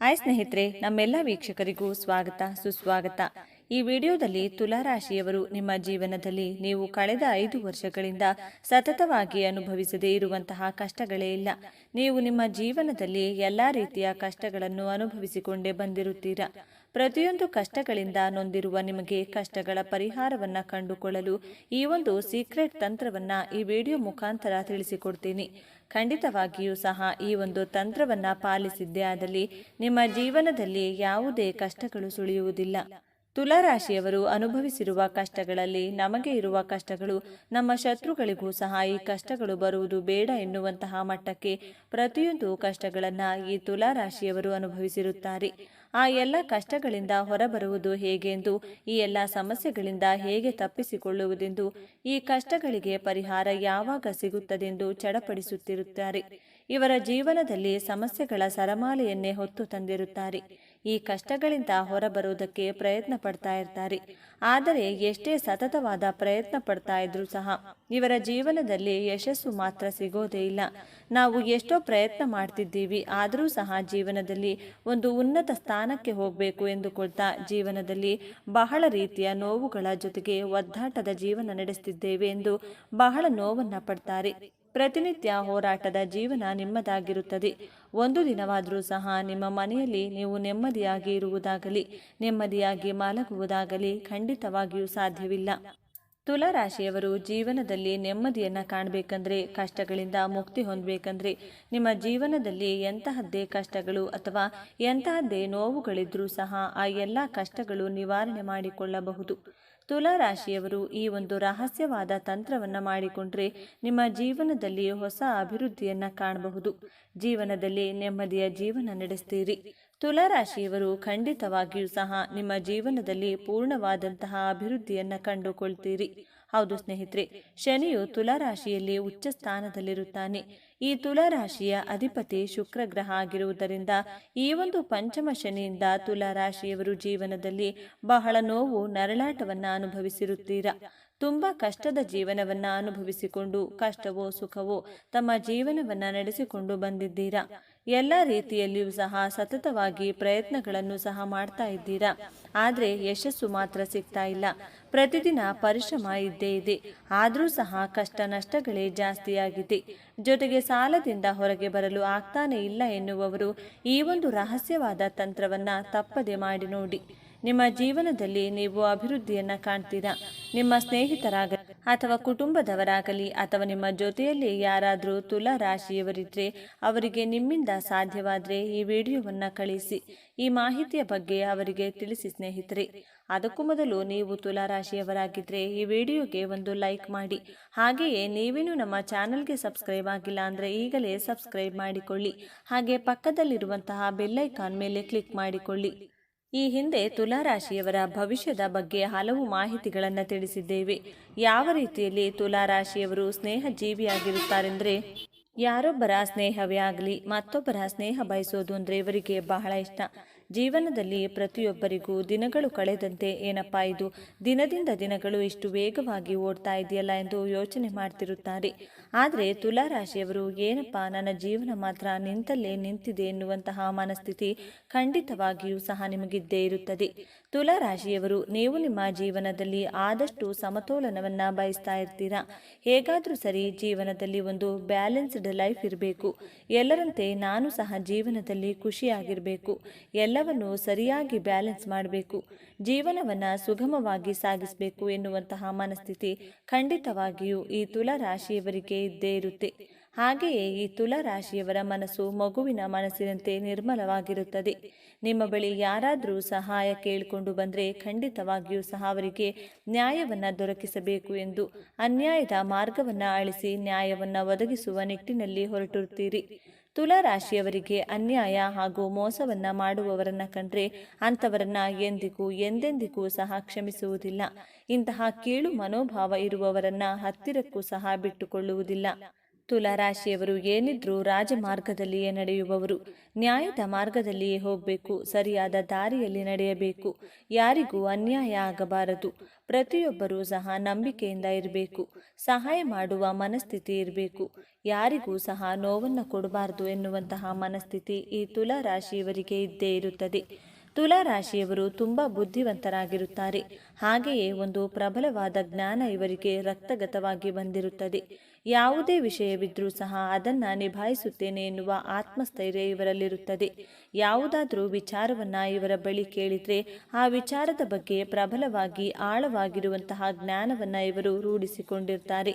Hi ಸ್ನೇಹಿತರೆ, ನಮ್ಮೆಲ್ಲ ವೀಕ್ಷಕರಿಗೂ ಸ್ವಾಗತ, ಸುಸ್ವಾಗತ. ಈ ವಿಡಿಯೋದಲ್ಲಿ ತುಲಾರಾಶಿಯವರು ನಿಮ್ಮ ಜೀವನದಲ್ಲಿ ನೀವು ಕಳೆದ ಐದು ವರ್ಷಗಳಿಂದ ಸತತವಾಗಿ ಅನುಭವಿಸದೇ ಇರುವಂತಹ ಕಷ್ಟಗಳೇ ಇಲ್ಲ. ನೀವು ನಿಮ್ಮ ಜೀವನದಲ್ಲಿ ಎಲ್ಲ ರೀತಿಯ ಕಷ್ಟಗಳನ್ನು ಅನುಭವಿಸಿಕೊಂಡೇ ಬಂದಿರುತ್ತೀರಾ? ಪ್ರತಿಯೊಂದು ಕಷ್ಟಗಳಿಂದ ನೊಂದಿರುವ ನಿಮಗೆ ಕಷ್ಟಗಳ ಪರಿಹಾರವನ್ನು ಕಂಡುಕೊಳ್ಳಲು ಈ ಒಂದು ಸೀಕ್ರೆಟ್ ತಂತ್ರವನ್ನು ಈ ವಿಡಿಯೋ ಮುಖಾಂತರ ತಿಳಿಸಿಕೊಡ್ತೀನಿ. ಖಂಡಿತವಾಗಿಯೂ ಸಹ ಈ ಒಂದು ತಂತ್ರವನ್ನು ಪಾಲಿಸಿದ್ದೇ ಆದಲ್ಲಿ ನಿಮ್ಮ ಜೀವನದಲ್ಲಿ ಯಾವುದೇ ಕಷ್ಟಗಳು ಸುಳಿಯುವುದಿಲ್ಲ. ತುಲಾರಾಶಿಯವರು ಅನುಭವಿಸಿರುವ ಕಷ್ಟಗಳಲ್ಲಿ ನಮಗೆ ಇರುವ ಕಷ್ಟಗಳು, ನಮ್ಮ ಶತ್ರುಗಳಿಗೂ ಸಹ ಈ ಕಷ್ಟಗಳು ಬರುವುದು ಬೇಡ ಎನ್ನುವಂತಹ ಮಟ್ಟಕ್ಕೆ ಪ್ರತಿಯೊಂದು ಕಷ್ಟಗಳನ್ನು ಈ ತುಲಾರಾಶಿಯವರು ಅನುಭವಿಸಿರುತ್ತಾರೆ. ಆ ಎಲ್ಲ ಕಷ್ಟಗಳಿಂದ ಹೊರಬರುವುದು ಹೇಗೆಂದು, ಈ ಎಲ್ಲ ಸಮಸ್ಯೆಗಳಿಂದ ಹೇಗೆ ತಪ್ಪಿಸಿಕೊಳ್ಳುವುದೆಂದು, ಈ ಕಷ್ಟಗಳಿಗೆ ಪರಿಹಾರ ಯಾವಾಗ ಸಿಗುತ್ತದೆಂದು ಚಡಪಡಿಸುತ್ತಿರುತ್ತಾರೆ. ಇವರ ಜೀವನದಲ್ಲಿ ಸಮಸ್ಯೆಗಳ ಸರಮಾಲೆಯನ್ನೇ ಹೊತ್ತು ತಂದಿರುತ್ತಾರೆ. ಈ ಕಷ್ಟಗಳಿಂದ ಹೊರಬರುವುದಕ್ಕೆ ಪ್ರಯತ್ನ ಪಡ್ತಾ ಇರ್ತಾರೆ. ಆದರೆ ಎಷ್ಟೇ ಸತತವಾದ ಪ್ರಯತ್ನ ಪಡ್ತಾ ಇದ್ರೂ ಸಹ ಇವರ ಜೀವನದಲ್ಲಿ ಯಶಸ್ಸು ಮಾತ್ರ ಸಿಗೋದೇ ಇಲ್ಲ. ನಾವು ಎಷ್ಟೋ ಪ್ರಯತ್ನ ಮಾಡ್ತಿದ್ದೀವಿ, ಆದರೂ ಸಹ ಜೀವನದಲ್ಲಿ ಒಂದು ಉನ್ನತ ಸ್ಥಾನಕ್ಕೆ ಹೋಗಬೇಕು ಎಂದುಕೊಳ್ತಾ ಜೀವನದಲ್ಲಿ ಬಹಳ ರೀತಿಯ ನೋವುಗಳ ಜೊತೆಗೆ ಒದ್ದಾಟದ ಜೀವನ ನಡೆಸುತ್ತಿದ್ದೇವೆ ಎಂದು ಬಹಳ ನೋವನ್ನು ಪಡ್ತಾರೆ. ಪ್ರತಿನಿತ್ಯ ಹೋರಾಟದ ಜೀವನ ನಿಮ್ಮದಾಗಿರುತ್ತದೆ. ಒಂದು ದಿನವಾದರೂ ಸಹ ನಿಮ್ಮ ಮನೆಯಲ್ಲಿ ನೀವು ನೆಮ್ಮದಿಯಾಗಿ ಇರುವುದಾಗಲಿ, ನೆಮ್ಮದಿಯಾಗಿ ಮಲಗುವುದಾಗಲಿ ಖಂಡಿತವಾಗಿಯೂ ಸಾಧ್ಯವಿಲ್ಲ. ತುಲಾರಾಶಿಯವರು ಜೀವನದಲ್ಲಿ ನೆಮ್ಮದಿಯನ್ನು ಕಾಣಬೇಕಂದ್ರೆ, ಕಷ್ಟಗಳಿಂದ ಮುಕ್ತಿ ಹೊಂದಬೇಕಂದ್ರೆ, ನಿಮ್ಮ ಜೀವನದಲ್ಲಿ ಎಂತಹದ್ದೇ ಕಷ್ಟಗಳು ಅಥವಾ ಎಂತಹದ್ದೇ ನೋವುಗಳಿದ್ರೂ ಸಹ ಆ ಎಲ್ಲ ಕಷ್ಟಗಳು ನಿವಾರಣೆ ಮಾಡಿಕೊಳ್ಳಬಹುದು. ತುಲಾರಾಶಿಯವರು ಈ ಒಂದು ರಹಸ್ಯವಾದ ತಂತ್ರವನ್ನು ಮಾಡಿಕೊಂಡ್ರೆ ನಿಮ್ಮ ಜೀವನದಲ್ಲಿ ಹೊಸ ಅಭಿವೃದ್ಧಿಯನ್ನು ಕಾಣಬಹುದು. ಜೀವನದಲ್ಲಿ ನೆಮ್ಮದಿಯ ಜೀವನ ನಡೆಸ್ತೀರಿ. ತುಲಾರಾಶಿಯವರು ಖಂಡಿತವಾಗಿಯೂ ಸಹ ನಿಮ್ಮ ಜೀವನದಲ್ಲಿ ಪೂರ್ಣವಾದಂತಹ ಅಭಿವೃದ್ಧಿಯನ್ನು ಕಂಡುಕೊಳ್ತೀರಿ. ಹೌದು ಸ್ನೇಹಿತರೆ, ಶನಿಯು ತುಲಾರಾಶಿಯಲ್ಲಿ ಉಚ್ಚ ಸ್ಥಾನದಲ್ಲಿರುತ್ತಾನೆ. ಈ ತುಲಾರಾಶಿಯ ಅಧಿಪತಿ ಶುಕ್ರ ಗ್ರಹ ಆಗಿರುವುದರಿಂದ ಈ ಒಂದು ಪಂಚಮ ಶನಿಯಿಂದ ತುಲಾರಾಶಿಯವರು ಜೀವನದಲ್ಲಿ ಬಹಳ ನೋವು, ನರಳಾಟವನ್ನು ಅನುಭವಿಸಿರುತ್ತೀರಾ? ತುಂಬಾ ಕಷ್ಟದ ಜೀವನವನ್ನ ಅನುಭವಿಸಿಕೊಂಡು, ಕಷ್ಟವೋ, ಸುಖವೋ ತಮ್ಮ ಜೀವನವನ್ನ ನಡೆಸಿಕೊಂಡು ಬಂದಿದ್ದೀರಾ? ಎಲ್ಲ ರೀತಿಯಲ್ಲಿಯೂ ಸಹ ಸತತವಾಗಿ ಪ್ರಯತ್ನಗಳನ್ನು ಸಹ ಮಾಡ್ತಾ ಇದ್ದೀರಾ? ಆದರೆ ಯಶಸ್ಸು ಮಾತ್ರ ಸಿಗ್ತಾ ಇಲ್ಲ. ಪ್ರತಿದಿನ ಪರಿಶ್ರಮ ಇದ್ದೇ ಇದೆ. ಆದರೂ ಸಹ ಕಷ್ಟ ನಷ್ಟಗಳೇ ಜಾಸ್ತಿಯಾಗಿದೆ. ಜೊತೆಗೆ ಸಾಲದಿಂದ ಹೊರಗೆ ಬರಲು ಆಗ್ತಾನೆ ಇಲ್ಲ ಎನ್ನುವವರು ಈ ಒಂದು ರಹಸ್ಯವಾದ ತಂತ್ರವನ್ನ ತಪ್ಪದೆ ಮಾಡಿ ನೋಡಿ. ನಿಮ್ಮ ಜೀವನದಲ್ಲಿ ನೀವು ಅಭಿವೃದ್ಧಿಯನ್ನ ಕಾಣ್ತೀರಾ? ನಿಮ್ಮ ಸ್ನೇಹಿತರಾಗಲಿ ಅಥವಾ ಕುಟುಂಬದವರಾಗಲಿ ಅಥವಾ ನಿಮ್ಮ ಜೊತೆಯಲ್ಲಿ ಯಾರಾದರೂ ತುಲಾ ರಾಶಿಯವರಿದ್ರೆ ಅವರಿಗೆ ನಿಮ್ಮಿಂದ ಸಾಧ್ಯವಾದರೆ ಈ ವಿಡಿಯೋವನ್ನು ಕಳಿಸಿ. ಈ ಮಾಹಿತಿಯ ಬಗ್ಗೆ ಅವರಿಗೆ ತಿಳಿಸಿ ಸ್ನೇಹಿತರೆ. ಅದಕ್ಕೂ ಮೊದಲು ನೀವು ತುಲಾರಾಶಿಯವರಾಗಿದ್ದರೆ ಈ ವಿಡಿಯೋಗೆ ಒಂದು ಲೈಕ್ ಮಾಡಿ. ಹಾಗೆಯೇ ನೀವೇನು ನಮ್ಮ ಚಾನಲ್ಗೆ ಸಬ್ಸ್ಕ್ರೈಬ್ ಆಗಿಲ್ಲ ಅಂದರೆ ಈಗಲೇ ಸಬ್ಸ್ಕ್ರೈಬ್ ಮಾಡಿಕೊಳ್ಳಿ. ಹಾಗೆ ಪಕ್ಕದಲ್ಲಿರುವಂತಹ ಬೆಲ್ಲೈಕಾನ್ ಮೇಲೆ ಕ್ಲಿಕ್ ಮಾಡಿಕೊಳ್ಳಿ. ಈ ಹಿಂದೆ ತುಲಾರಾಶಿಯವರ ಭವಿಷ್ಯದ ಬಗ್ಗೆ ಹಲವು ಮಾಹಿತಿಗಳನ್ನು ತಿಳಿಸಿದ್ದೇವೆ. ಯಾವ ರೀತಿಯಲ್ಲಿ ತುಲಾರಾಶಿಯವರು ಸ್ನೇಹ ಜೀವಿಯಾಗಿರುತ್ತಾರೆಂದರೆ ಯಾರೊಬ್ಬರ ಸ್ನೇಹವೇ ಆಗಲಿ, ಮತ್ತೊಬ್ಬರ ಸ್ನೇಹ ಬಯಸೋದು ಅಂದರೆ ಇವರಿಗೆ ಬಹಳ ಇಷ್ಟ. ಜೀವನದಲ್ಲಿ ಪ್ರತಿಯೊಬ್ಬರಿಗೂ ದಿನಗಳು ಕಳೆದಂತೆ ಏನಪ್ಪ ಇದು? ದಿನದಿಂದ ದಿನಗಳು ಇಷ್ಟು ವೇಗವಾಗಿ ಓಡ್ತಾ ಇದೆಯಲ್ಲ ಎಂದು ಯೋಚನೆ ಮಾಡ್ತಿರುತ್ತಾರೆ. ಆದರೆ ತುಲಾರಾಶಿಯವರು ಏನಪ್ಪ ನನ್ನ ಜೀವನ ಮಾತ್ರ ನಿಂತಲ್ಲೇ ನಿಂತಿದೆ ಎನ್ನುವಂತಹ ಮನಸ್ಥಿತಿ ಖಂಡಿತವಾಗಿಯೂ ಸಹ ನಿಮಗಿದ್ದೇ ಇರುತ್ತದೆ. ತುಲಾರಾಶಿಯವರು, ನೀವು ನಿಮ್ಮ ಜೀವನದಲ್ಲಿ ಆದಷ್ಟು ಸಮತೋಲನವನ್ನು ಬಯಸ್ತಾ ಇರ್ತೀರಾ? ಹೇಗಾದರೂ ಸರಿ, ಜೀವನದಲ್ಲಿ ಒಂದು ಬ್ಯಾಲೆನ್ಸ್ಡ್ ಲೈಫ್ ಇರಬೇಕು. ಎಲ್ಲರಂತೆ ನಾನು ಸಹ ಜೀವನದಲ್ಲಿ ಖುಷಿಯಾಗಿರಬೇಕು. ಎಲ್ಲವನ್ನು ಸರಿಯಾಗಿ ಬ್ಯಾಲೆನ್ಸ್ ಮಾಡಬೇಕು. ಜೀವನವನ್ನು ಸುಗಮವಾಗಿ ಸಾಗಿಸಬೇಕು ಎನ್ನುವಂತಹ ಮನಸ್ಥಿತಿ ಖಂಡಿತವಾಗಿಯೂ ಈ ತುಲಾ ರಾಶಿಯವರಿಗೆ ಇದ್ದೇ ಇರುತ್ತೆ. ಹಾಗೆಯೇ ಈ ತುಲಾ ರಾಶಿಯವರ ಮನಸ್ಸು ಮಗುವಿನ ಮನಸ್ಸಿನಂತೆ ನಿರ್ಮಲವಾಗಿರುತ್ತದೆ. ನಿಮ್ಮ ಬಳಿ ಯಾರಾದರೂ ಸಹಾಯ ಕೇಳಿಕೊಂಡು ಬಂದರೆ ಖಂಡಿತವಾಗಿಯೂ ಸಹ ಅವರಿಗೆ ನ್ಯಾಯವನ್ನು ದೊರಕಿಸಬೇಕು ಎಂದು ಅನ್ಯಾಯದ ಮಾರ್ಗವನ್ನು ಅಳಿಸಿ ನ್ಯಾಯವನ್ನು ಒದಗಿಸುವ ನಿಟ್ಟಿನಲ್ಲಿ ಹೊರಟಿರುತ್ತೀರಿ. ತುಲಾ ರಾಶಿಯವರಿಗೆ ಅನ್ಯಾಯ ಹಾಗೂ ಮೋಸವನ್ನ ಮಾಡುವವರನ್ನ ಕಂಡ್ರೆ ಅಂಥವರನ್ನ ಎಂದಿಗೂ ಎಂದೆಂದಿಗೂ ಸಹ ಕ್ಷಮಿಸುವುದಿಲ್ಲ. ಇಂತಹ ಕೀಳು ಮನೋಭಾವ ಇರುವವರನ್ನ ಹತ್ತಿರಕ್ಕೂ ಸಹ ಬಿಟ್ಟುಕೊಳ್ಳುವುದಿಲ್ಲ. ತುಲಾರಾಶಿಯವರು ಏನಿದ್ರೂ ರಾಜಮಾರ್ಗದಲ್ಲಿಯೇ ನಡೆಯುವವರು. ನ್ಯಾಯದ ಮಾರ್ಗದಲ್ಲಿಯೇ ಹೋಗಬೇಕು. ಸರಿಯಾದ ದಾರಿಯಲ್ಲಿ ನಡೆಯಬೇಕು. ಯಾರಿಗೂ ಅನ್ಯಾಯ ಆಗಬಾರದು. ಪ್ರತಿಯೊಬ್ಬರೂ ಸಹ ನಂಬಿಕೆಯಿಂದ ಇರಬೇಕು. ಸಹಾಯ ಮಾಡುವ ಮನಸ್ಥಿತಿ ಇರಬೇಕು. ಯಾರಿಗೂ ಸಹ ನೋವನ್ನು ಕೊಡಬಾರದು ಎನ್ನುವಂತಹ ಮನಸ್ಥಿತಿ ಈ ತುಲಾ ರಾಶಿಯವರಿಗೆ ಇದ್ದೇ ಇರುತ್ತದೆ. ತುಲಾ ರಾಶಿಯವರು ತುಂಬ ಬುದ್ಧಿವಂತರಾಗಿರುತ್ತಾರೆ. ಹಾಗೆಯೇ ಒಂದು ಪ್ರಬಲವಾದ ಜ್ಞಾನ ಇವರಿಗೆ ರಕ್ತಗತವಾಗಿ ಬಂದಿರುತ್ತದೆ. ಯಾವುದೇ ವಿಷಯವಿದ್ರೂ ಸಹ ಅದನ್ನು ನಿಭಾಯಿಸುತ್ತೇನೆ ಎನ್ನುವ ಆತ್ಮಸ್ಥೈರ್ಯ ಇವರಲ್ಲಿರುತ್ತದೆ. ಯಾವುದಾದರೂ ವಿಚಾರವನ್ನು ಇವರ ಬಳಿ ಕೇಳಿದರೆ ಆ ವಿಚಾರದ ಬಗ್ಗೆ ಪ್ರಬಲವಾಗಿ ಆಳವಾಗಿರುವಂತಹ ಜ್ಞಾನವನ್ನು ಇವರು ರೂಢಿಸಿಕೊಂಡಿರ್ತಾರೆ.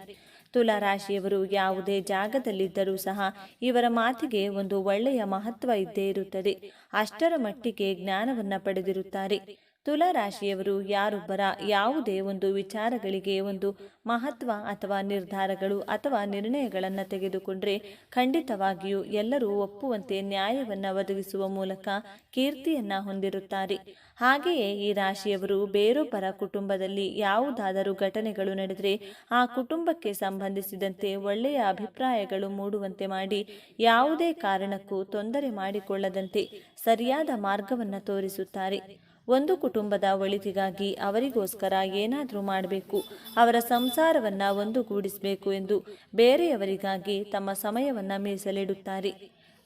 ತುಲಾ ರಾಶಿಯವರು ಯಾವುದೇ ಜಾಗದಲ್ಲಿದ್ದರೂ ಸಹ ಇವರ ಮಾತಿಗೆ ಒಂದು ಒಳ್ಳೆಯ ಮಹತ್ವ ಇದ್ದೇ ಇರುತ್ತದೆ. ಅಷ್ಟರ ಮಟ್ಟಿಗೆ ಜ್ಞಾನವನ್ನು ಪಡೆದಿರುತ್ತಾರೆ. ತುಲಾ ರಾಶಿಯವರು ಯಾರೊಬ್ಬರ ಯಾವುದೇ ಒಂದು ವಿಚಾರಗಳಿಗೆ ಒಂದು ಮಹತ್ವ ಅಥವಾ ನಿರ್ಧಾರಗಳು ಅಥವಾ ನಿರ್ಣಯಗಳನ್ನು ತೆಗೆದುಕೊಂಡರೆ ಖಂಡಿತವಾಗಿಯೂ ಎಲ್ಲರೂ ಒಪ್ಪುವಂತೆ ನ್ಯಾಯವನ್ನು ಒದಗಿಸುವ ಮೂಲಕ ಕೀರ್ತಿಯನ್ನು ಹೊಂದಿರುತ್ತಾರೆ. ಹಾಗೆಯೇ ಈ ರಾಶಿಯವರು ಬೇರೊಬ್ಬರ ಕುಟುಂಬದಲ್ಲಿ ಯಾವುದಾದರೂ ಘಟನೆಗಳು ನಡೆದರೆ ಆ ಕುಟುಂಬಕ್ಕೆ ಸಂಬಂಧಿಸಿದಂತೆ ಒಳ್ಳೆಯ ಅಭಿಪ್ರಾಯಗಳು ಮೂಡುವಂತೆ ಮಾಡಿ ಯಾವುದೇ ಕಾರಣಕ್ಕೂ ತೊಂದರೆ ಮಾಡಿಕೊಳ್ಳದಂತೆ ಸರಿಯಾದ ಮಾರ್ಗವನ್ನು ತೋರಿಸುತ್ತಾರೆ. ಒಂದು ಕುಟುಂಬದ ಒಳಿತಿಗಾಗಿ ಅವರಿಗೋಸ್ಕರ ಏನಾದರೂ ಮಾಡಬೇಕು. ಅವರ ಸಂಸಾರವನ್ನು ಒಂದುಗೂಡಿಸಬೇಕು ಎಂದು ಬೇರೆಯವರಿಗಾಗಿ ತಮ್ಮ ಸಮಯವನ್ನು ಮೀಸಲಿಡುತ್ತಾರೆ.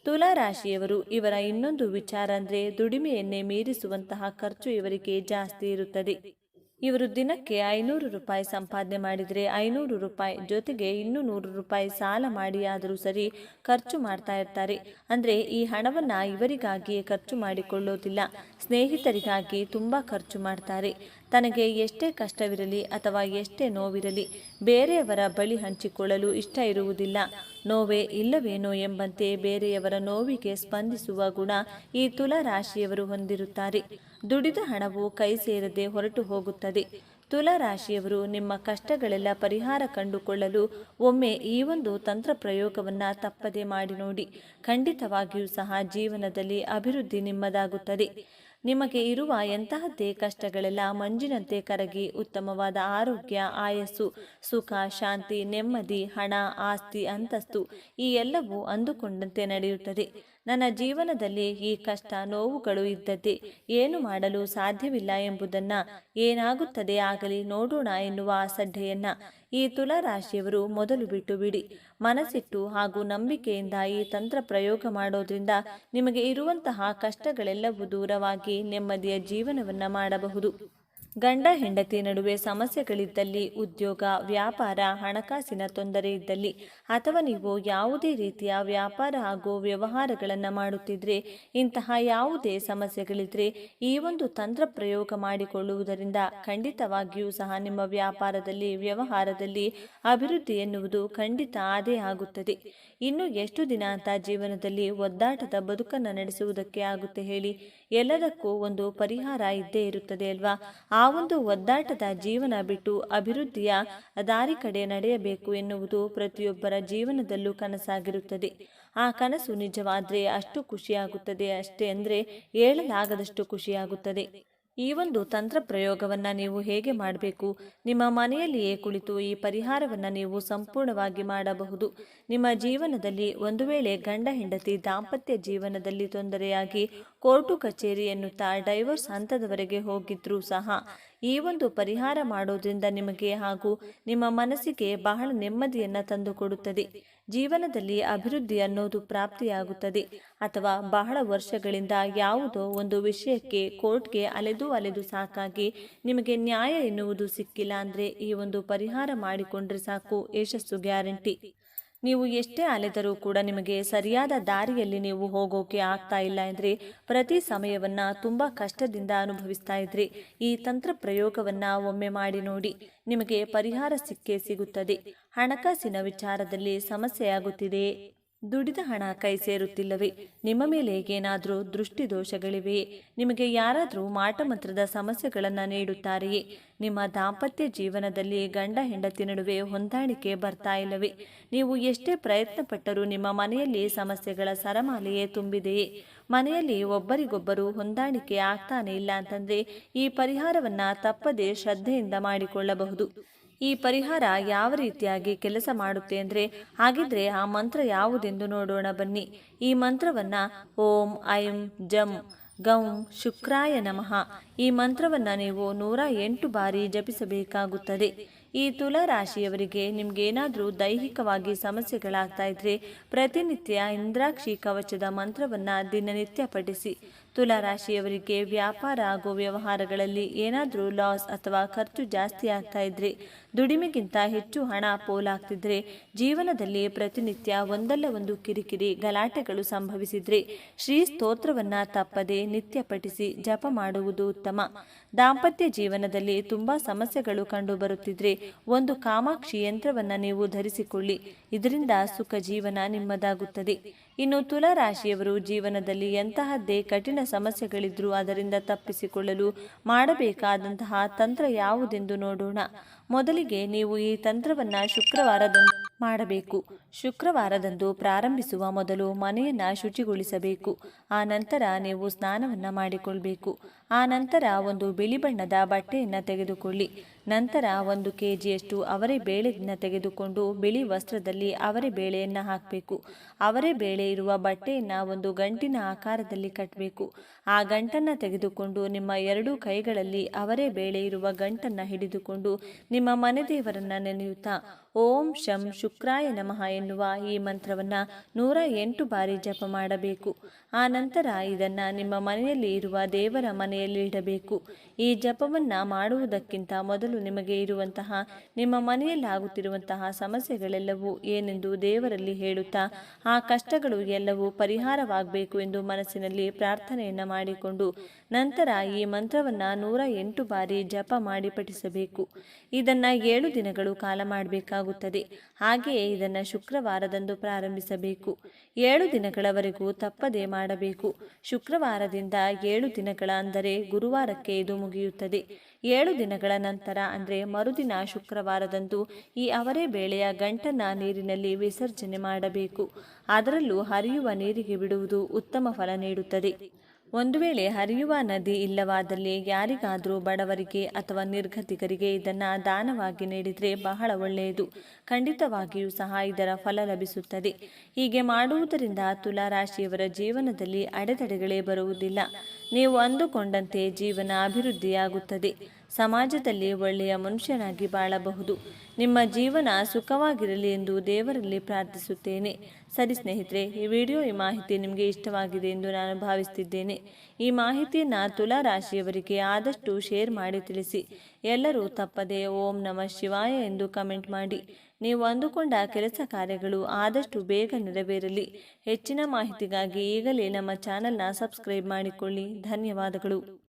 ತುಲಾ ರಾಶಿಯವರು ಇವರ ಇನ್ನೊಂದು ವಿಚಾರ ಅಂದರೆ ದುಡಿಮೆಯನ್ನೇ ಮೀರಿಸುವಂತಹ ಖರ್ಚು ಇವರಿಗೆ ಜಾಸ್ತಿ ಇರುತ್ತದೆ. ಇವರು ದಿನಕ್ಕೆ ಐನೂರು ರೂಪಾಯಿ ಸಂಪಾದನೆ ಮಾಡಿದರೆ ಐನೂರು ರೂಪಾಯಿ ಜೊತೆಗೆ ಇನ್ನೂ ನೂರು ರೂಪಾಯಿ ಸಾಲ ಮಾಡಿ ಆದರೂ ಸರಿ ಖರ್ಚು ಮಾಡ್ತಾ ಇರ್ತಾರೆ. ಅಂದರೆ ಈ ಹಣವನ್ನು ಇವರಿಗಾಗಿಯೇ ಖರ್ಚು ಮಾಡಿಕೊಳ್ಳೋದಿಲ್ಲ. ಸ್ನೇಹಿತರಿಗಾಗಿ ತುಂಬ ಖರ್ಚು ಮಾಡ್ತಾರೆ. ತನಗೆ ಎಷ್ಟೇ ಕಷ್ಟವಿರಲಿ ಅಥವಾ ಎಷ್ಟೇ ನೋವಿರಲಿ ಬೇರೆಯವರ ಬಳಿ ಹಂಚಿಕೊಳ್ಳಲು ಇಷ್ಟ ಇರುವುದಿಲ್ಲ. ನೋವೇ ಇಲ್ಲವೇನೋ ಎಂಬಂತೆ ಬೇರೆಯವರ ನೋವಿಗೆ ಸ್ಪಂದಿಸುವ ಗುಣ ಈ ತುಲಾ ರಾಶಿಯವರು ಹೊಂದಿರುತ್ತಾರೆ. ದುಡಿದ ಹಣವು ಕೈ ಸೇರದೆ ಹೊರಟು ಹೋಗುತ್ತದೆ. ತುಲಾ ರಾಶಿಯವರು ನಿಮ್ಮ ಕಷ್ಟಗಳೆಲ್ಲ ಪರಿಹಾರ ಕಂಡುಕೊಳ್ಳಲು ಒಮ್ಮೆ ಈ ಒಂದು ತಂತ್ರ ಪ್ರಯೋಗವನ್ನು ತಪ್ಪದೆ ಮಾಡಿ ನೋಡಿ. ಖಂಡಿತವಾಗಿಯೂ ಸಹ ಜೀವನದಲ್ಲಿ ಅಭಿವೃದ್ಧಿ ನಿಮ್ಮದಾಗುತ್ತದೆ. ನಿಮಗೆ ಇರುವ ಎಂತಹದ್ದೇ ಕಷ್ಟಗಳೆಲ್ಲ ಮಂಜಿನಂತೆ ಕರಗಿ ಉತ್ತಮವಾದ ಆರೋಗ್ಯ, ಆಯಸ್ಸು, ಸುಖ, ಶಾಂತಿ, ನೆಮ್ಮದಿ, ಹಣ, ಆಸ್ತಿ, ಅಂತಸ್ತು ಈ ಎಲ್ಲವೂ ಅಂದುಕೊಂಡಂತೆ ನಡೆಯುತ್ತದೆ. ನನ್ನ ಜೀವನದಲ್ಲಿ ಈ ಕಷ್ಟ ನೋವುಗಳು ಇದ್ದದ್ದೇ ಏನು ಮಾಡಲು ಸಾಧ್ಯವಿಲ್ಲ ಎಂಬುದನ್ನು ಏನಾಗುತ್ತದೆ ಆಗಲಿ ನೋಡೋಣ ಎನ್ನುವ ಅಸಡ್ಡೆಯನ್ನ ಈ ತುಲಾರಾಶಿಯವರು ಮೊದಲು ಬಿಟ್ಟು ಬಿಡಿ. ಮನಸ್ಸಿಟ್ಟು ಹಾಗೂ ನಂಬಿಕೆಯಿಂದ ಈ ತಂತ್ರ ಪ್ರಯೋಗ ಮಾಡೋದ್ರಿಂದ ನಿಮಗೆ ಇರುವಂತಹ ಕಷ್ಟಗಳೆಲ್ಲವೂ ದೂರವಾಗಿ ನೆಮ್ಮದಿಯ ಜೀವನವನ್ನ ಮಾಡಬಹುದು. ಗಂಡ ಹೆಂಡತಿ ನಡುವೆ ಸಮಸ್ಯೆಗಳಿದ್ದಲ್ಲಿ ಉದ್ಯೋಗ, ವ್ಯಾಪಾರ, ಹಣಕಾಸಿನ ತೊಂದರೆ ಇದ್ದಲ್ಲಿ ಅಥವಾ ನೀವು ಯಾವುದೇ ರೀತಿಯ ವ್ಯಾಪಾರ ಹಾಗೂ ವ್ಯವಹಾರಗಳನ್ನು ಮಾಡುತ್ತಿದ್ರೆ, ಇಂತಹ ಯಾವುದೇ ಸಮಸ್ಯೆಗಳಿದ್ರೆ ಈ ಒಂದು ತಂತ್ರ ಪ್ರಯೋಗ ಮಾಡಿಕೊಳ್ಳುವುದರಿಂದ ಖಂಡಿತವಾಗಿಯೂ ಸಹ ನಿಮ್ಮ ವ್ಯಾಪಾರದಲ್ಲಿ, ವ್ಯವಹಾರದಲ್ಲಿ ಅಭಿವೃದ್ಧಿ ಎನ್ನುವುದು ಖಂಡಿತ ಆದೇ ಆಗುತ್ತದೆ. ಇನ್ನು ಎಷ್ಟು ದಿನ ಅಂತ ಜೀವನದಲ್ಲಿ ಒದ್ದಾಟದ ಬದುಕನ್ನು ನಡೆಸುವುದಕ್ಕೆ ಆಗುತ್ತೆ ಹೇಳಿ ಎಲ್ಲದಕ್ಕೂ ಒಂದು ಪರಿಹಾರ ಇದ್ದೇ ಇರುತ್ತದೆ ಅಲ್ವಾ? ಒಂದು ಒದ್ದಾಟದ ಜೀವನ ಬಿಟ್ಟು ಅಭಿವೃದ್ಧಿಯ ದಾರಿ ಕಡೆ ನಡೆಯಬೇಕು ಎನ್ನುವುದು ಪ್ರತಿಯೊಬ್ಬರ ಜೀವನದಲ್ಲೂ ಕನಸಾಗಿರುತ್ತದೆ. ಆ ಕನಸು ನಿಜವಾದರೆ ಅಷ್ಟು ಖುಷಿಯಾಗುತ್ತದೆ ಅಷ್ಟೇ ಅಂದರೆ ಹೇಳಲಾಗದಷ್ಟು ಖುಷಿಯಾಗುತ್ತದೆ. ಈ ಒಂದು ತಂತ್ರ ಪ್ರಯೋಗವನ್ನು ನೀವು ಹೇಗೆ ಮಾಡಬೇಕು? ನಿಮ್ಮ ಮನೆಯಲ್ಲಿಯೇ ಕುಳಿತು ಈ ಪರಿಹಾರವನ್ನು ನೀವು ಸಂಪೂರ್ಣವಾಗಿ ಮಾಡಬಹುದು. ನಿಮ್ಮ ಜೀವನದಲ್ಲಿ ಒಂದು ವೇಳೆ ಗಂಡ, ಹೆಂಡತಿ ದಾಂಪತ್ಯ ಜೀವನದಲ್ಲಿ ತೊಂದರೆಯಾಗಿ ಕೋರ್ಟು ಕಚೇರಿ ಎನ್ನುತ್ತಾ ಡೈವರ್ಸ್ ಹಂತದವರೆಗೆ ಹೋಗಿದ್ರೂ ಸಹ ಈ ಒಂದು ಪರಿಹಾರ ಮಾಡೋದ್ರಿಂದ ನಿಮಗೆ ಹಾಗೂ ನಿಮ್ಮ ಮನಸ್ಸಿಗೆ ಬಹಳ ನೆಮ್ಮದಿಯನ್ನು ತಂದುಕೊಡುತ್ತದೆ. ಜೀವನದಲ್ಲಿ ಅಭಿವೃದ್ಧಿ ಅನ್ನೋದು ಪ್ರಾಪ್ತಿಯಾಗುತ್ತದೆ. ಅಥವಾ ಬಹಳ ವರ್ಷಗಳಿಂದ ಯಾವುದೋ ಒಂದು ವಿಷಯಕ್ಕೆ, ಕೋರ್ಟ್ಗೆ ಅಲೆದು ಅಲೆದು ಸಾಕಾಗಿ ನಿಮಗೆ ನ್ಯಾಯ ಎನ್ನುವುದು ಸಿಕ್ಕಿಲ್ಲ ಅಂದರೆ ಈ ಒಂದು ಪರಿಹಾರ ಮಾಡಿಕೊಂಡ್ರೆ ಸಾಕು, ಯಶಸ್ಸು ಗ್ಯಾರಂಟಿ. ನೀವು ಎಷ್ಟೇ ಅಲೆದರೂ ಕೂಡ ನಿಮಗೆ ಸರಿಯಾದ ದಾರಿಯಲ್ಲಿ ನೀವು ಹೋಗೋಕೆ ಆಗ್ತಾ ಇಲ್ಲ ಅಂದರೆ ಪ್ರತಿ ಸಮಯವನ್ನು ತುಂಬ ಕಷ್ಟದಿಂದ ಅನುಭವಿಸ್ತಾ ಇದ್ರಿ ಈ ತಂತ್ರ ಪ್ರಯೋಗವನ್ನು ಒಮ್ಮೆ ಮಾಡಿ ನೋಡಿ, ನಿಮಗೆ ಪರಿಹಾರ ಸಿಕ್ಕೇ ಸಿಗುತ್ತದೆ. ಹಣಕಾಸಿನ ವಿಚಾರದಲ್ಲಿ ಸಮಸ್ಯೆಯಾಗುತ್ತಿದೆ. ದುಡಿದ ಹಣ ಕೈ ಸೇರುತ್ತಿಲ್ಲವೇ? ನಿಮ್ಮ ಮೇಲೆ ಏನಾದರೂ ದೃಷ್ಟಿದೋಷಗಳಿವೆ ನಿಮಗೆ ಯಾರಾದರೂ ಮಾಟಮಂತ್ರದ ಸಮಸ್ಯೆಗಳನ್ನು ನೀಡುತ್ತಾರೆಯೇ? ನಿಮ್ಮ ದಾಂಪತ್ಯ ಜೀವನದಲ್ಲಿ ಗಂಡ ಹೆಂಡತಿ ನಡುವೆ ಹೊಂದಾಣಿಕೆ ಬರ್ತಾ ಇಲ್ಲವೇ? ನೀವು ಎಷ್ಟೇ ಪ್ರಯತ್ನ ಪಟ್ಟರೂ ನಿಮ್ಮ ಮನೆಯಲ್ಲಿ ಸಮಸ್ಯೆಗಳ ಸರಮಾಲೆಯೇ ತುಂಬಿದೆಯೇ? ಮನೆಯಲ್ಲಿ ಒಬ್ಬರಿಗೊಬ್ಬರು ಹೊಂದಾಣಿಕೆ ಆಗ್ತಾನೆ ಇಲ್ಲ ಅಂತಂದರೆ ಈ ಪರಿಹಾರವನ್ನು ತಪ್ಪದೇ ಶ್ರದ್ಧೆಯಿಂದ ಮಾಡಿಕೊಳ್ಳಬಹುದು. ಈ ಪರಿಹಾರ ಯಾವ ರೀತಿಯಾಗಿ ಕೆಲಸ ಮಾಡುತ್ತೆ ಅಂದರೆ, ಹಾಗಿದ್ರೆ ಆ ಮಂತ್ರ ಯಾವುದೆಂದು ನೋಡೋಣ ಬನ್ನಿ. ಈ ಮಂತ್ರವನ್ನ ಓಂ, ಐಂ, ಜಂ, ಗಂ, ಶುಕ್ರಾಯ ನಮಃ. ಈ ಮಂತ್ರವನ್ನ ನೀವು ನೂರ ಎಂಟು ಬಾರಿ ಜಪಿಸಬೇಕಾಗುತ್ತದೆ. ಈ ತುಲಾ ರಾಶಿಯವರಿಗೆ ನಿಮ್ಗೇನಾದರೂ ದೈಹಿಕವಾಗಿ ಸಮಸ್ಯೆಗಳಾಗ್ತಾ ಇದ್ರೆ ಪ್ರತಿನಿತ್ಯ ಇಂದ್ರಾಕ್ಷಿ ಕವಚದ ಮಂತ್ರವನ್ನ ದಿನನಿತ್ಯ ಪಠಿಸಿ. ತುಲಾ ರಾಶಿಯವರಿಗೆ ವ್ಯಾಪಾರ ಹಾಗೂ ವ್ಯವಹಾರಗಳಲ್ಲಿ ಏನಾದರೂ ಲಾಸ್ ಅಥವಾ ಖರ್ಚು ಜಾಸ್ತಿ ಆಗ್ತಾ ಇದ್ರೆ, ದುಡಿಮೆಗಿಂತ ಹೆಚ್ಚು ಹಣ ಪೋಲಾಗ್ತಿದ್ರೆ, ಜೀವನದಲ್ಲಿ ಪ್ರತಿನಿತ್ಯ ಒಂದಲ್ಲ ಒಂದು ಕಿರಿಕಿರಿ ಗಲಾಟೆಗಳು ಸಂಭವಿಸಿದ್ರೆ ಶ್ರೀ ಸ್ತೋತ್ರವನ್ನ ತಪ್ಪದೆ ನಿತ್ಯ ಪಠಿಸಿ ಜಪ ಮಾಡುವುದು ಉತ್ತಮ. ದಾಂಪತ್ಯ ಜೀವನದಲ್ಲಿ ತುಂಬಾ ಸಮಸ್ಯೆಗಳು ಕಂಡು ಬರುತ್ತಿದ್ರೆ ಒಂದು ಕಾಮಾಕ್ಷಿ ಯಂತ್ರವನ್ನ ನೀವು ಧರಿಸಿಕೊಳ್ಳಿ. ಇದರಿಂದ ಸುಖ ಜೀವನ ನಿಮ್ಮದಾಗುತ್ತದೆ. ಇನ್ನು ತುಲಾ ರಾಶಿಯವರು ಜೀವನದಲ್ಲಿ ಎಂತಹದ್ದೇ ಕಠಿಣ ಸಮಸ್ಯೆಗಳಿದ್ರೂ ಅದರಿಂದ ತಪ್ಪಿಸಿಕೊಳ್ಳಲು ಮಾಡಬೇಕಾದಂತಹ ತಂತ್ರ ಯಾವುದೆಂದು ನೋಡೋಣ. ಮೊದಲಿಗೆ ನೀವು ಈ ತಂತ್ರವನ್ನ ಶುಕ್ರವಾರದಂದು ಮಾಡಬೇಕು. ಶುಕ್ರವಾರದಂದು ಪ್ರಾರಂಭಿಸುವ ಮೊದಲು ಮನೆಯನ್ನ ಶುಚಿಗೊಳಿಸಬೇಕು. ಆ ನಂತರ ನೀವು ಸ್ನಾನವನ್ನ ಮಾಡಿಕೊಳ್ಬೇಕು. ಆ ನಂತರ ಒಂದು ಬಿಳಿ ಬಣ್ಣದ ಬಟ್ಟೆಯನ್ನು ತೆಗೆದುಕೊಳ್ಳಿ. ನಂತರ ಒಂದು ಕೆ ಜಿಯಷ್ಟು ಅವರೆ ಬೇಳೆಯನ್ನು ತೆಗೆದುಕೊಂಡು ಬಿಳಿ ವಸ್ತ್ರದಲ್ಲಿ ಅವರೆ ಬೇಳೆಯನ್ನು ಹಾಕಬೇಕು. ಅವರೆ ಬೇಳೆ ಇರುವ ಬಟ್ಟೆಯನ್ನು ಒಂದು ಗಂಟಿನ ಆಕಾರದಲ್ಲಿ ಕಟ್ಟಬೇಕು ಆ ಗಂಟನ್ನು ತೆಗೆದುಕೊಂಡು ನಿಮ್ಮ ಎರಡೂ ಕೈಗಳಲ್ಲಿ ಅವರೇ ಬೇಳೆ ಇರುವ ಗಂಟನ್ನು ಹಿಡಿದುಕೊಂಡು ನಿಮ್ಮ ಮನೆ ದೇವರನ್ನ ನೆನೆಯುತ್ತಾ ಓಂ ಶಂ ಶುಕ್ರಾಯ ನಮಃ ಎನ್ನುವ ಈ ಮಂತ್ರವನ್ನು ನೂರ ಎಂಟು ಬಾರಿ ಜಪ ಮಾಡಬೇಕು. ಆ ನಂತರ ಇದನ್ನು ನಿಮ್ಮ ಮನೆಯಲ್ಲಿ ಇರುವ ದೇವರ ಮನೆಯಲ್ಲಿ ಇಡಬೇಕು. ಈ ಜಪವನ್ನು ಮಾಡುವುದಕ್ಕಿಂತ ಮೊದಲು ನಿಮಗೆ ಇರುವಂತಹ, ನಿಮ್ಮ ಮನೆಯಲ್ಲಾಗುತ್ತಿರುವಂತಹ ಸಮಸ್ಯೆಗಳೆಲ್ಲವೂ ಏನೆಂದು ದೇವರಲ್ಲಿ ಹೇಳುತ್ತಾ, ಆ ಕಷ್ಟಗಳು ಎಲ್ಲವೂ ಪರಿಹಾರವಾಗಬೇಕು ಎಂದು ಮನಸ್ಸಿನಲ್ಲಿ ಪ್ರಾರ್ಥನೆಯನ್ನು ಮಾಡಿಕೊಂಡು ನಂತರ ಈ ಮಂತ್ರವನ್ನು ನೂರ ಎಂಟು ಬಾರಿ ಜಪ ಮಾಡಿ ಪಠಿಸಬೇಕು ಇದನ್ನು ಏಳು ದಿನಗಳು ಕಾಲ ಮಾಡಬೇಕಾಗುತ್ತದೆ. ಹಾಗೆಯೇ ಇದನ್ನು ಶುಕ್ರವಾರದಂದು ಪ್ರಾರಂಭಿಸಬೇಕು. ಏಳು ದಿನಗಳವರೆಗೂ ತಪ್ಪದೆ ಮಾಡಬೇಕು. ಶುಕ್ರವಾರದಿಂದ ಏಳು ದಿನಗಳ ಅಂದರೆ ಗುರುವಾರಕ್ಕೆ ಇದು ಮುಗಿಯುತ್ತದೆ. ಏಳು ದಿನಗಳ ನಂತರ ಅಂದರೆ ಮರುದಿನ ಶುಕ್ರವಾರದಂದು ಈ ಅವರೇ ಬೇಳೆಯ ಗಂಟನ್ನು ನೀರಿನಲ್ಲಿ ವಿಸರ್ಜನೆ ಮಾಡಬೇಕು. ಅದರಲ್ಲೂ ಹರಿಯುವ ನೀರಿಗೆ ಬಿಡುವುದು ಉತ್ತಮ ಫಲ ನೀಡುತ್ತದೆ. ಒಂದು ವೇಳೆ ಹರಿಯುವ ನದಿ ಇಲ್ಲವಾದಲ್ಲಿ ಯಾರಿಗಾದರೂ ಬಡವರಿಗೆ ಅಥವಾ ನಿರ್ಗತಿಕರಿಗೆ ಇದನ್ನು ದಾನವಾಗಿ ನೀಡಿದರೆ ಬಹಳ ಒಳ್ಳೆಯದು. ಖಂಡಿತವಾಗಿಯೂ ಸಹ ಇದರ ಫಲ ಲಭಿಸುತ್ತದೆ. ಹೀಗೆ ಮಾಡುವುದರಿಂದ ತುಲಾ ರಾಶಿಯವರ ಜೀವನದಲ್ಲಿ ಅಡೆತಡೆಗಳೇ ಬರುವುದಿಲ್ಲ. ನೀವು ಅಂದುಕೊಂಡಂತೆ ಜೀವನ ಅಭಿವೃದ್ಧಿಯಾಗುತ್ತದೆ. ಸಮಾಜದಲ್ಲಿ ಒಳ್ಳೆಯ ಮನುಷ್ಯನಾಗಿ ಬಾಳಬಹುದು. ನಿಮ್ಮ ಜೀವನ ಸುಖವಾಗಿರಲಿ ಎಂದು ದೇವರಲ್ಲಿ ಪ್ರಾರ್ಥಿಸುತ್ತೇನೆ. ಸರಿ ಸ್ನೇಹಿತರೆ, ಈ ವಿಡಿಯೋ, ಈ ಮಾಹಿತಿ ನಿಮಗೆ ಇಷ್ಟವಾಗಿದೆ ಎಂದು ನಾನು ಭಾವಿಸುತ್ತಿದ್ದೇನೆ. ಈ ಮಾಹಿತಿಯನ್ನು ತುಲಾ ರಾಶಿಯವರಿಗೆ ಆದಷ್ಟು ಶೇರ್ ಮಾಡಿ ತಿಳಿಸಿ. ಎಲ್ಲರೂ ತಪ್ಪದೆ ಓಂ ನಮಃ ಶಿವಾಯ ಎಂದು ಕಮೆಂಟ್ ಮಾಡಿ. ನೀವು ಅಂದುಕೊಂಡ ಕೆಲಸ ಕಾರ್ಯಗಳು ಆದಷ್ಟು ಬೇಗ ನೆರವೇರಲಿ. ಹೆಚ್ಚಿನ ಮಾಹಿತಿಗಾಗಿ ಈಗಲೇ ನಮ್ಮ ಚಾನಲ್ನ ಸಬ್ಸ್ಕ್ರೈಬ್ ಮಾಡಿಕೊಳ್ಳಿ. ಧನ್ಯವಾದಗಳು.